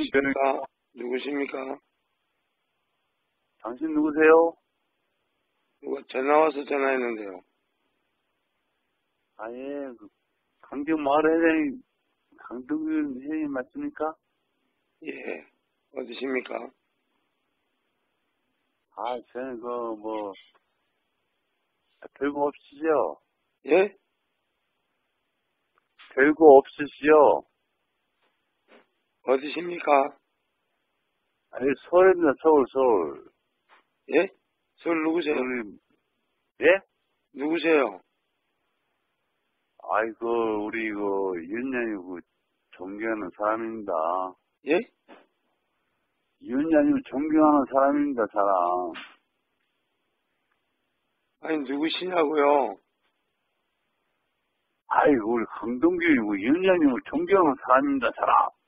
예, 누구십니까? 누구십니까? 당신 누구세요? 누가 전화 와서 전화했는데요. 아, 예, 그, 강경 마을 회장님, 강동균 회장님 맞습니까? 예. 어디십니까? 아, 저는 그, 뭐, 별거 없으시죠? 예? 별거 없으시죠? 어디십니까? 아니, 서울입니다, 서울, 서울. 예? 서울 누구세요? 우리, 예? 누구세요? 아이고, 우리, 그, 윤년이 그, 존경하는 사람입니다. 예? 윤년이 존경하는 사람입니다, 사람. 아니, 누구시냐고요? 아이고, 우리 강동규이고, 윤년이 존경하는 사람입니다, 사람.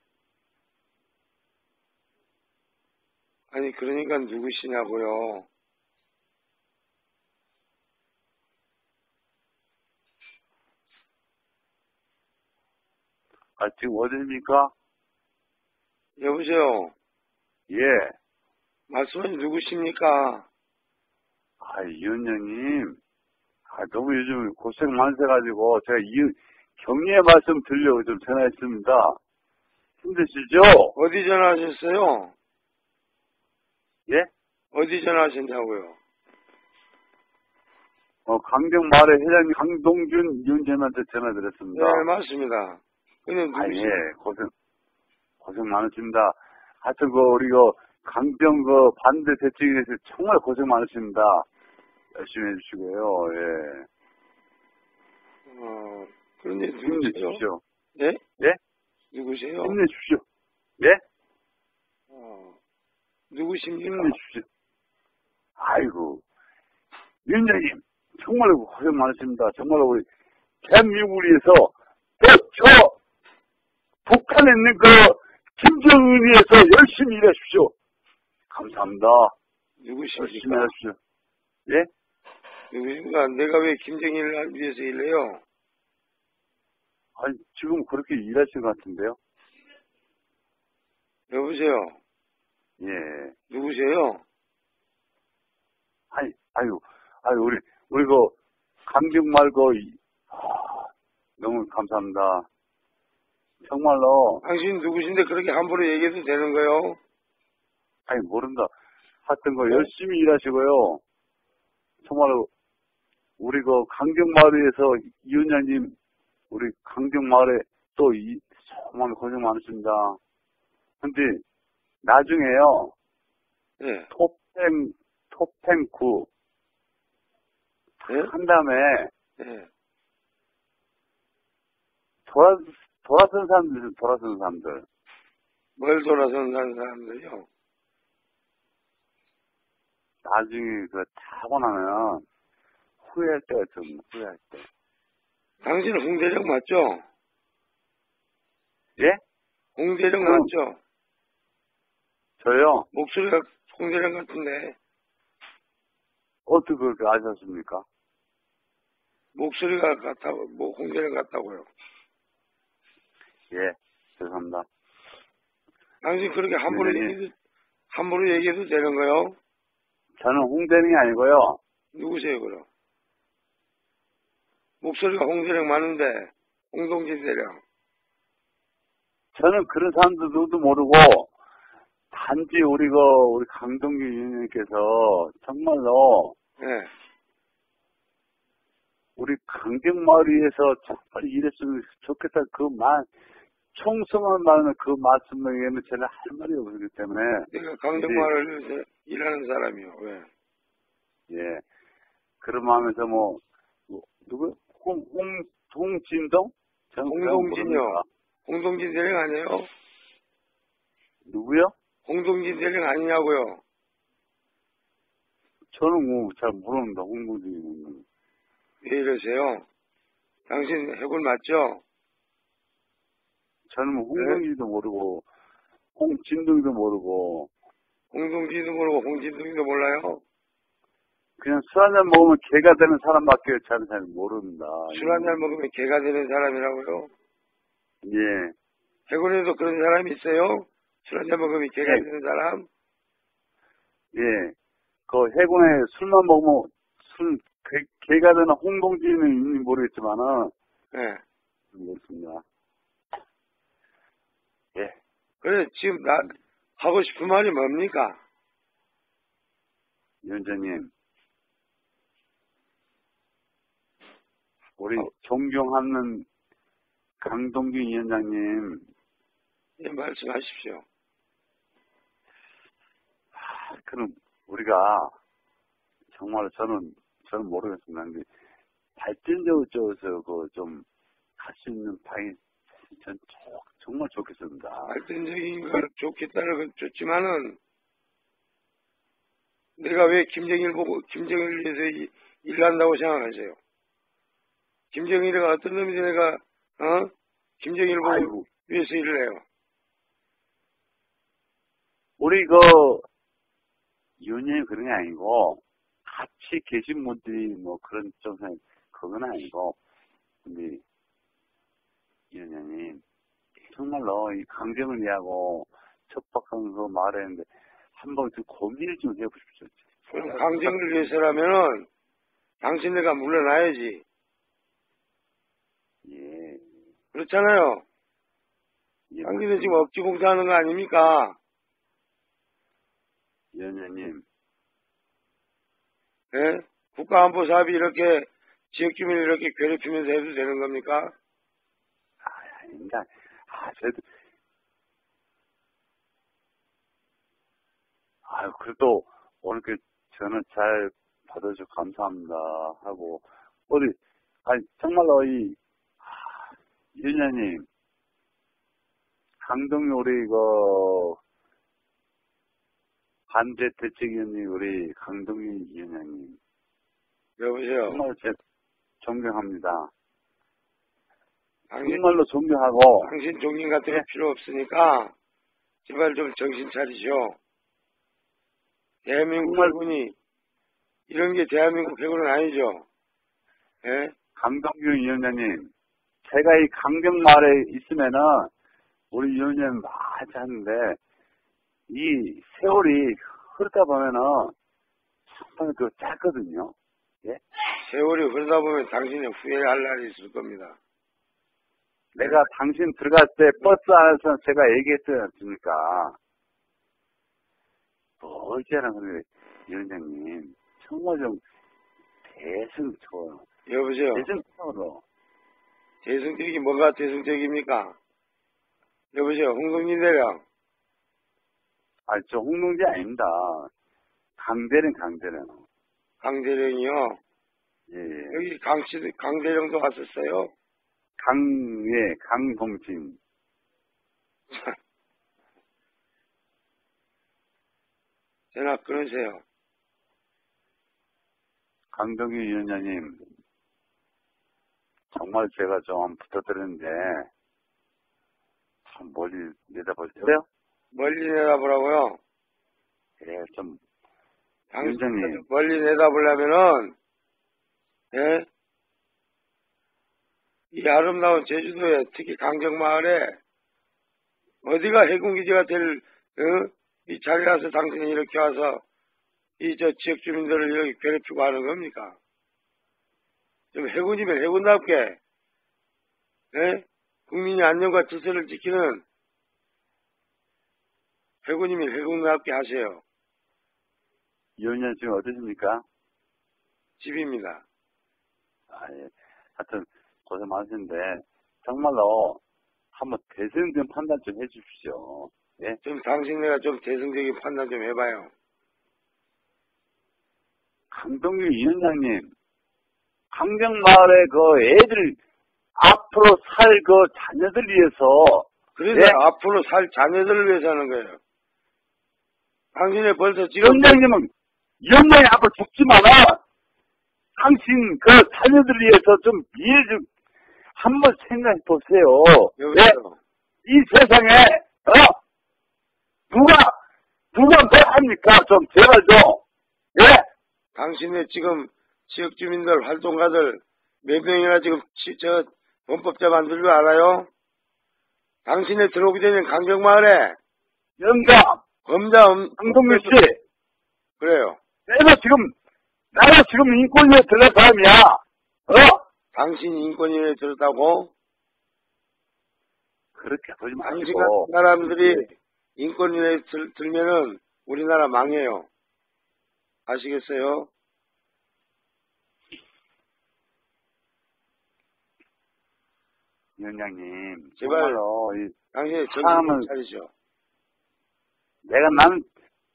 아니, 그러니까 누구시냐고요? 아, 지금 어디입니까? 여보세요? 예. 말씀은 누구십니까? 아, 이은영님. 아, 너무 요즘 고생 많으셔가지고, 제가 이, 격려의 말씀 드리려고 좀 전화했습니다. 힘드시죠? 어디 전화하셨어요? 예? 어디 전화하셨냐고요? 어, 강경마을의 회장님 강동준 위원장한테 전화드렸습니다. 네, 맞습니다. 근데 아, 누구시, 예, 고생, 고생 많으십니다. 하여튼, 그, 우리, 그, 강경, 그, 반대 대책에 대해서 정말 고생 많으십니다. 열심히 해주시고요, 예. 어, 그런데 누구세요? 예? 예? 누구세요? 힘내십시오. 예? 어, 누구십니까? 힘내십시오. 아이고, 위원장님, 정말 고생 많으십니다. 정말 우리, 대한민국을 위해서, 또 저, 북한에 있는 그, 김정은에 위해서 열심히 일하십시오. 감사합니다. 열심히 누구십니까? 하십시오. 예? 누구십니까? 내가 왜 김정일을 위해서 일해요? 아니, 지금 그렇게 일하시는 것 같은데요? 여보세요? 예. 누구세요? 아니, 아유, 아유, 우리, 우리 그, 강경 말고, 이- 아, 너무 감사합니다. 정말로, 당신 누구신데 그렇게 함부로 얘기해도 되는 거요? 아니, 모른다. 하여튼 그, 네? 열심히 일하시고요. 정말로, 우리 그, 강경마을에서 이은자님, 우리 강경마을에 또 이, 정말 고생 많으십니다. 근데, 나중에요, 예. 톱텐, 톱텐 9, 예? 한 다음에, 예. 돌아, 돌아선 사람들, 돌아선 사람들. 뭘 돌아서는 사는 사람들이요? 나중에 그 타고 나면 후회할 때가 좀 후회할 때. 당신 홍대령 맞죠? 예? 홍대령 응. 맞죠? 저요? 목소리가 홍대령 같은데 어떻게 그렇게 아셨습니까? 목소리가 같다고 뭐 홍대령 같다고요? 예, 죄송합니다. 당신 그렇게 함부로 네. 얘기해도 함부로 얘기해도 되는 거요? 저는 홍대령이 아니고요. 누구세요 그럼? 목소리가 홍대령 많은데 홍동진 대령 저는 그런 사람들도 모르고 단지 우리 그 우리 강동규 의원님께서 정말로 예. 우리 강경마을에서 정말 일했으면 좋겠다 그 말, 총성을 말하는 그 말씀에는 제가 할 말이 없기 때문에 강정마을 위해서 일하는 사람이요. 왜? 예. 그런 마음에서 뭐, 뭐 누구? 홍, 홍, 그냥 홍동진이요. 홍동진 대령 아니에요? 누구요? 홍동진 대령 아니냐고요? 저는 뭐 잘 모릅니다. 홍동진은. 왜 이러세요? 당신 해골 맞죠? 저는 뭐 홍동진도 모르고, 홍진동도 모르고, 홍동진도 모르고 홍진동도 몰라요? 그냥 술 한 잔 먹으면 개가 되는 사람밖에 저는 잘 모릅니다. 술 한 잔 먹으면 개가 되는 사람이라고요? 예. 해군에도 그런 사람이 있어요? 술 한잔 먹으면 개가 네. 되는 사람? 예. 그 해군에 술만 먹으면 술, 개, 개가 되는 홍동지는 있는지 모르겠지만은, 예. 그렇습니다. 예. 그래, 지금 나, 하고 싶은 말이 뭡니까? 위원장님. 우리 어. 존경하는 강동규 위원장님, 예, 말씀하십시오. 하, 그럼 우리가 정말 저는 저는 모르겠습니다. 발전적으로 저서 그 좀 할 수 있는 방이 전 조- 정말 좋겠습니다. 발전적인 걸 좋겠다는 건 좋지만은, 내가 왜 김정일 보고, 김정일을 위해서 이- 일한다고 생각하세요? 김정일이가 어떤 놈인지 내가, 어? 김정일 보고 아이고, 위해서 일을 해요. 우리 그 위원장님 그런 게 아니고 같이 계신 분들이 뭐 그런 좀 생- 그건 아니고 근데 위원장님 정말로 이 강정을 위하고 척박한 그 말했는데 한번 좀 고민을 좀 해보십시오. 그럼 강정을 위해서라면은, 당신네가 물러나야지. 예. 그렇잖아요. 예, 당신네 지금 억지 공사하는 거 아닙니까? 위원장님, 예? 국가안보사업이 이렇게 지역 주민을 이렇게 괴롭히면서 해도 되는 겁니까? 아, 아닙니다. 아, 저도, 아유, 그래도 오늘 그 저는 잘 받아주셔서 감사합니다 하고, 어디, 아니, 정말로 이, 아, 위원장님, 강동이 우리 그, 반대 대책위원님 우리 강동희 위원장님, 여보세요. 정말 제 존경합니다. 당신, 정말로 존경하고, 당신 종인 같은 거 예. 필요 없으니까 제발 좀 정신 차리시오. 대한민국 해군이 이런 게 대한민국 해군은 아니죠. 예? 강동규 위원장님, 제가 이 강경말에 있으면은 우리 위원장님 많이 하는데 이 세월이 흐르다 보면은 상당히 그 짧거든요. 세월이 흐르다 보면 당신이 후회할 날이 있을 겁니다. 내가 당신 들어갈 때 버스 안에서 제가 얘기했지 않습니까? 뭐 이제는 근데 위원장님 정말 좀 대승 좋아요. 여보세요. 대승적으로 대승적이 뭐가 대승적입니까? 여보세요. 홍성진 대령. 아니 저 홍동지 아닙니다. 강대는 강대는 강대령이요. 예, 예. 여기 강씨, 강대령도 왔었어요. 강 예 강동진 전화 끊으세요. 강동규 위원장님 정말 제가 좀 부탁드리는데 참 멀리 내다보세요. 멀리 내다보라고요. 예, 좀 당신 위원장님. 멀리 내다보려면은, 예? 이 아름다운 제주도에, 특히 강정마을에, 어디가 해군기지가 될, 어? 이 자리 가서 당신이 이렇게 와서, 이 저 지역 주민들을 이렇게 괴롭히고 하는 겁니까? 좀 해군이면 해군답게, 예? 국민의 안녕과 질서를 지키는 해군이면 해군답게 하세요. 위원장 지금 어떠십니까? 집입니다. 아, 예. 하여튼 고생 많으신데 정말로 한번 대승된 판단 좀 해주십시오. 예? 좀 당신네가 좀 대승적인 판단 좀 해봐요. 강동규 위원장님 강정마을의 그 애들 앞으로 살 그 자녀들 위해서 그래서 예? 앞으로 살 자녀들을 위해서 하는 거예요. 당신이 벌써 지금 위원장님은 위원장이 앞으로 죽지만은 당신 그 자녀들 위해서 좀 이해 좀 한번 생각해 보세요. 예? 여보세요. 이 세상에 어 누가 누가 뭐 합니까? 좀 제발 좀 예? 당신의 지금 지역 주민들 활동가들 몇 명이나 지금 치- 저 범법자 만들 줄 알아요? 당신의 들어오게 되면 강정마을에 영감, 범자 엄, 황동민 씨, 그래요. 내가 지금, 나가 지금 인권위에 들어간 사람이야. 어? 당신 인권위에 들었다고? 그렇게 당신 마시고. 같은 사람들이 인권위에 들, 들면은 우리나라 망해요. 아시겠어요? 위원장님, 제발. 정말로, 이, 당신이 정신 차리죠. 내가 난,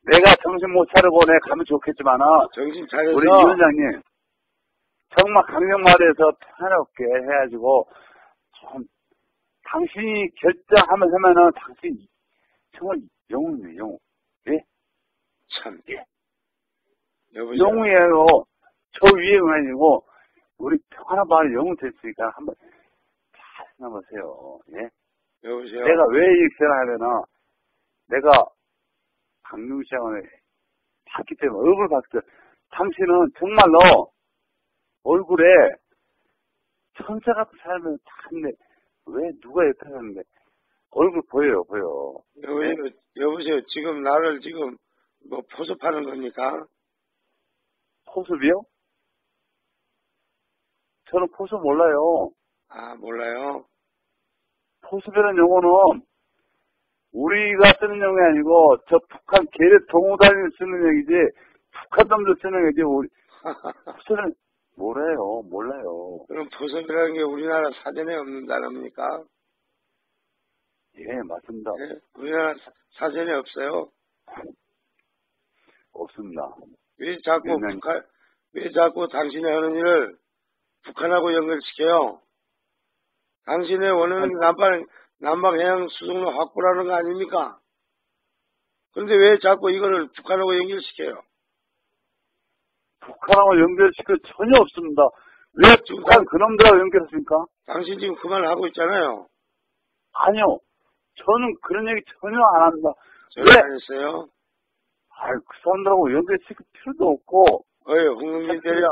내가 정신 못 차리고 내가 가면 좋겠지만은, 정신 차려서 우리 위원장님, 정말 강력말에서 편하게 해가지고, 좀, 당신이 결정하면 하면은, 당신, 정말 영웅이에요, 영웅. 참. 예. 여보세요. 영웅이에요. 저 위에 아니고, 우리 평화마을 영웅 됐으니까 한번 잘 생각해보세요. 예? 여보세요. 내가 왜 이렇게 하냐면은, 내가 강릉 시장을 봤기 때문에, 얼굴 봤을 때, 당신은 정말로 얼굴에 천사 같은 사람을 다는데 왜 누가 옆에 섰는데, 얼굴 보여요, 보여. 여보세요. 여보세요. 지금 나를 지금 뭐 포섭하는 겁니까? 포습이요? 저는 포습 몰라요. 아, 몰라요. 포습이라는 용어는 우리가 쓰는 용어가 아니고 저 북한 계례 동호단이 쓰는 얘기지 북한 놈들 쓰는 얘기지 우리 포습은 뭐래요 몰라요 그럼 포섭이라는 게 우리나라 사전에 없는 단어입니까? 예 맞습니다 예? 우리나라 사- 사전에 없어요. 없습니다 왜 자꾸 유명- 북한, 왜 자꾸 당신이 하는 일을 북한하고 연결시켜요? 당신의 원하는 남방, 남방해양 수송로 확보라는 거 아닙니까? 그런데 왜 자꾸 이거를 북한하고 연결시켜요? 북한하고 연결시킬 전혀 없습니다 왜 북한 그놈들하고 연결했습니까? 당신 지금 그 말 하고 있잖아요. 아니요 저는 그런 얘기 전혀 안 합니다 전화 왜? 안 했어요? 아이 그 사람들하고 연결시킬 필요도 없고 어이, 홍동민 대령.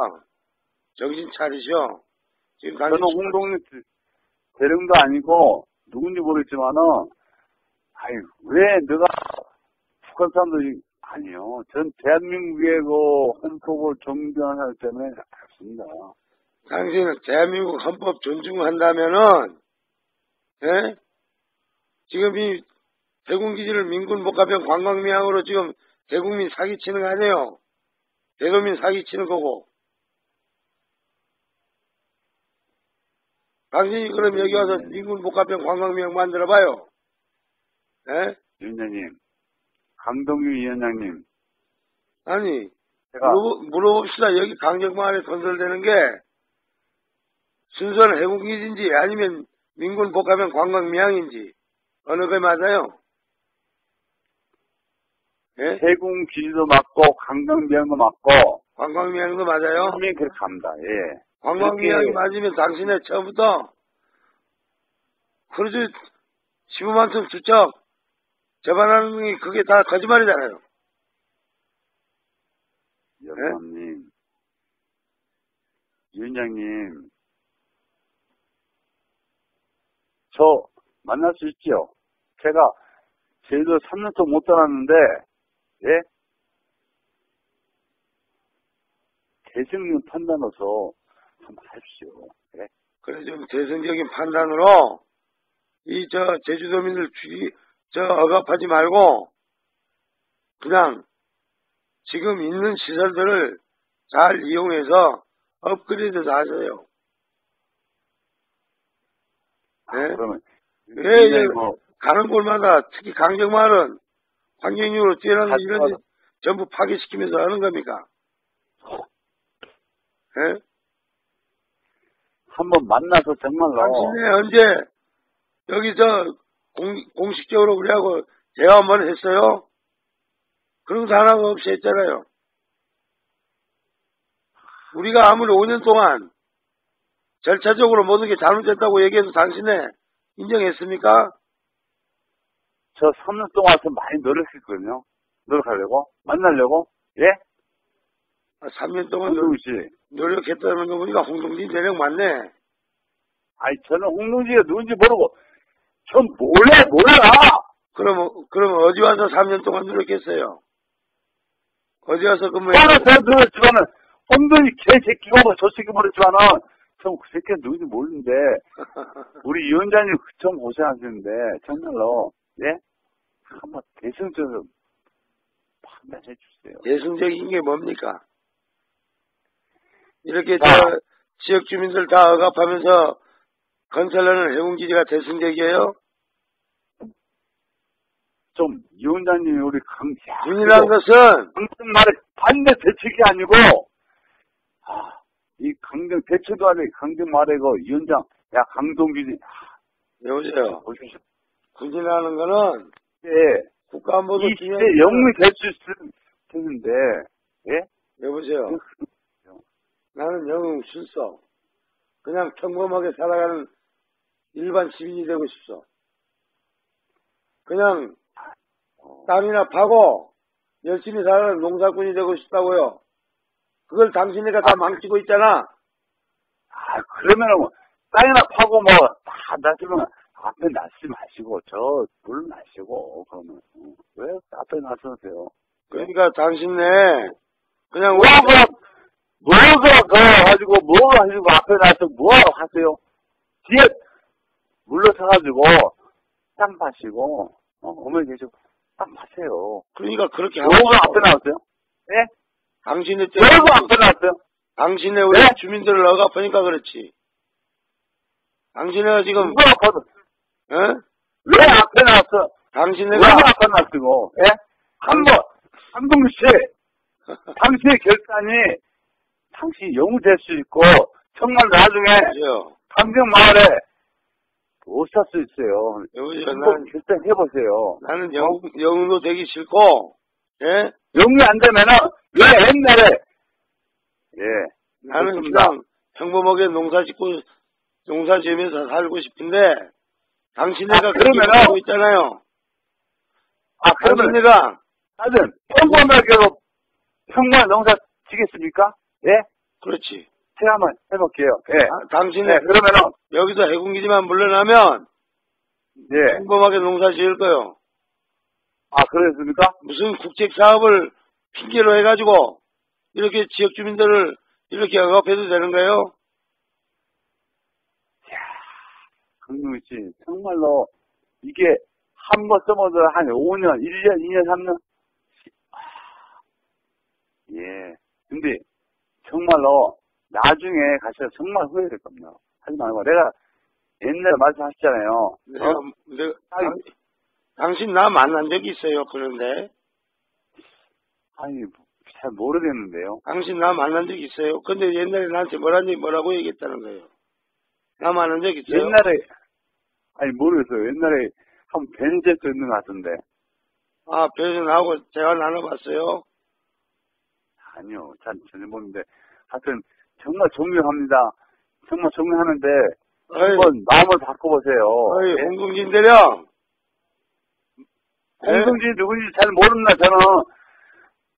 정신 차리셔. 지금 당신 저는 홍동리 대령도 아니고 누군지 모르겠지만은 아이 왜 내가 북한 사람들이 아니요 전 대한민국의 그 헌법을 존경하는 사람 때문에 없습니다 당신은 대한민국 헌법 존중한다면은, 예? 지금 이 대군기지를 민군 복합형 관광명으로 지금 대국민 사기치는 거 아니에요? 대도민 사기치는 거고. 당신이 그럼 여기 와서 민군 복합형 관광명 만들어봐요. 예? 위원장님 강동규 위원장님 아니, 제가 물어보, 물어봅시다. 여기 강정마을에 건설되는 게 순수한 해군기지인지 아니면 민군 복합형 관광명인지 어느 게 맞아요? 예? 세군 기지도 맞고 강경비행도 맞고 관광명도 맞아요? 분명히 그렇게 합니다 예 이렇게- 맞으면 당신의 처음부터 그러지 15만 톤 수적 재반하는 게 그게 다 거짓말이잖아요. 여러분님 위원장님. 저 만날 수 있지요? 제가 제주도 3년 동안 못 살았는데 예? 대승님 판단으로서 한번 하십시오 예? 그래 좀 대승적인 판단으로 이 저 제주도민들 죽이 저 억압하지 말고 그냥 지금 있는 시설들을 잘 이용해서 업그레이드 하세요. 네? 그러면 예, 예. 뭐 가는 곳마다 특히 강정마을은 환경적으로 뛰어난 이런. 전부 파괴시키면서 하는 겁니까? 예? 한번 만나서 정말로 당신이 언제 여기 저 공, 공식적으로 우리하고 대화 한번 했어요? 그런 거 하나가 없이 했잖아요. 우리가 아무리 5년 동안 절차적으로 모든 게 잘못됐다고 얘기해도 당신네 인정했습니까? 저 3년 동안 와서 많이 노력했거든요 노력하려고 만나려고 예? 아, 3년 동안 씨 노력했다는 거 보니까 홍동진 대령 맞네. 아니 저는 홍동지가 누군지 모르고 전 몰래 몰라. 그럼, 그럼 어디 와서 3년 동안 누렸겠어요? 어디 와서 근무해? 나는 잘 들었지만은 엄연히 개새끼가 뭐 저 새끼 모르지만은 전 그 새끼가 누군지 모르는데 우리 위원장님 좀 고생하시는데 정말로 예 한번 대승적으로 판단해 주세요. 예승적인 게 뭡니까? 이렇게 자. 저 지역 주민들 다 억압하면서 건설하는 해운기지가 대승적이에요? 좀 위원장님이 우리 강 그거 것은 강정 말에 반대 대책이 아니고 아, 이 강정 대책도 아니 강정 말에 그 위원장 야 강동균이 여보세요. 보십시오. 군인하는 거는 예. 국가안보도 이 중요한 영웅이 될 수 있을 텐데, 예? 여보세요. 나는 영웅 실서. 그냥 평범하게 살아가는 일반 시민이 되고 싶어. 그냥 땅이나 파고 열심히 살아가는 농사꾼이 되고 싶다고요. 그걸 당신네가 다 망치고 있잖아. 아, 그러면은, 뭐, 땅이나 파고 뭐, 다 놔두면, 앞에 놨지 마시고, 저, 물 마시고, 그러면, 어, 왜 앞에 놔서세요? 그러니까 당신네 그냥 뭐가, 뭐가, 그, 가지고, 뭐가 가지고 앞에 놔서 뭐하러 하세요? 뒤에, 물러서가지고, 땅 파시고, 어, 어머니 계시고, 땅 파세요. 그러니까 그렇게 하고 뭐가. 앞에 나왔어요? 예? 당신네 때 뭐가 앞에 나왔어요? 당신네 우리 네? 주민들을 억압하니까 그렇지. 당신네가 지금 누가 앞에, 어? 왜 앞에 나왔어? 왜 당신네가 앞에 놨고, 예? 한 번, 한동규 씨, 당신의 결단이 당신이 영웅 될 수 있고, 정말 나중에 여보세요. 강정 마을에 못살 수 있어요. 여보세요. 한번 나는, 결단해보세요. 나는 영, 영웅도 되기 싫고, 예? 영웅이 안 되면은, 왜 옛날에, 예, 나는 좋습니다. 그냥 평범하게 농사 짓고, 농사 지으면서 살고 싶은데, 당신네가 아, 그러면은- 하고 있잖아요. 아, 그러면, 당신네가, 하여튼, 평범하게로 평범한 농사 지겠습니까? 예? 그렇지. 제가 한번 해볼게요. 예. 아, 당신네, 네, 그러면은, 여기서 해군기지만 물러나면, 예. 평범하게 농사 지을 거요. 아, 그랬습니까? 무슨 국책 사업을 핑계로 해가지고 이렇게 지역 주민들을 이렇게 억압해도 되는 거예요? 강동희 씨, 정말로, 이게, 한 번 써봐도 한 5년, 1년, 2년, 3년? 예. 근데, 정말로, 나중에 가셔서 정말 후회될 겁니다. 하지 말고, 내가 옛날에 말씀하셨잖아요. 내가, 어? 내가 아니. 당, 당신 나 만난 적이 있어요, 그런데. 아니, 잘 모르겠는데요. 당신 나 만난 적 있어요. 근데 옛날에 나한테 뭐라니, 뭐라고 얘기했다는 거예요. 나 만난 적 있어요? 옛날에, 아니, 모르겠어요. 옛날에 한뵌 적도 있는 것 같은데. 아, 나하고 대화 나눠봤어요? 아니요, 잘 전혀 모르는데. 하여튼, 정말 존경합니다. 정말 존경하는데, 한번 마음을 바꿔보세요. 어이, 예? 홍동진 대령. 홍동진이 누군지 잘 모릅니다, 저는.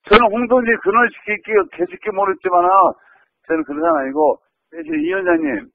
저는 홍동진 그놈 시키기, 개시키 모르겠지만은, 저는 그런 사람 아니고, 대신 이 위원장님,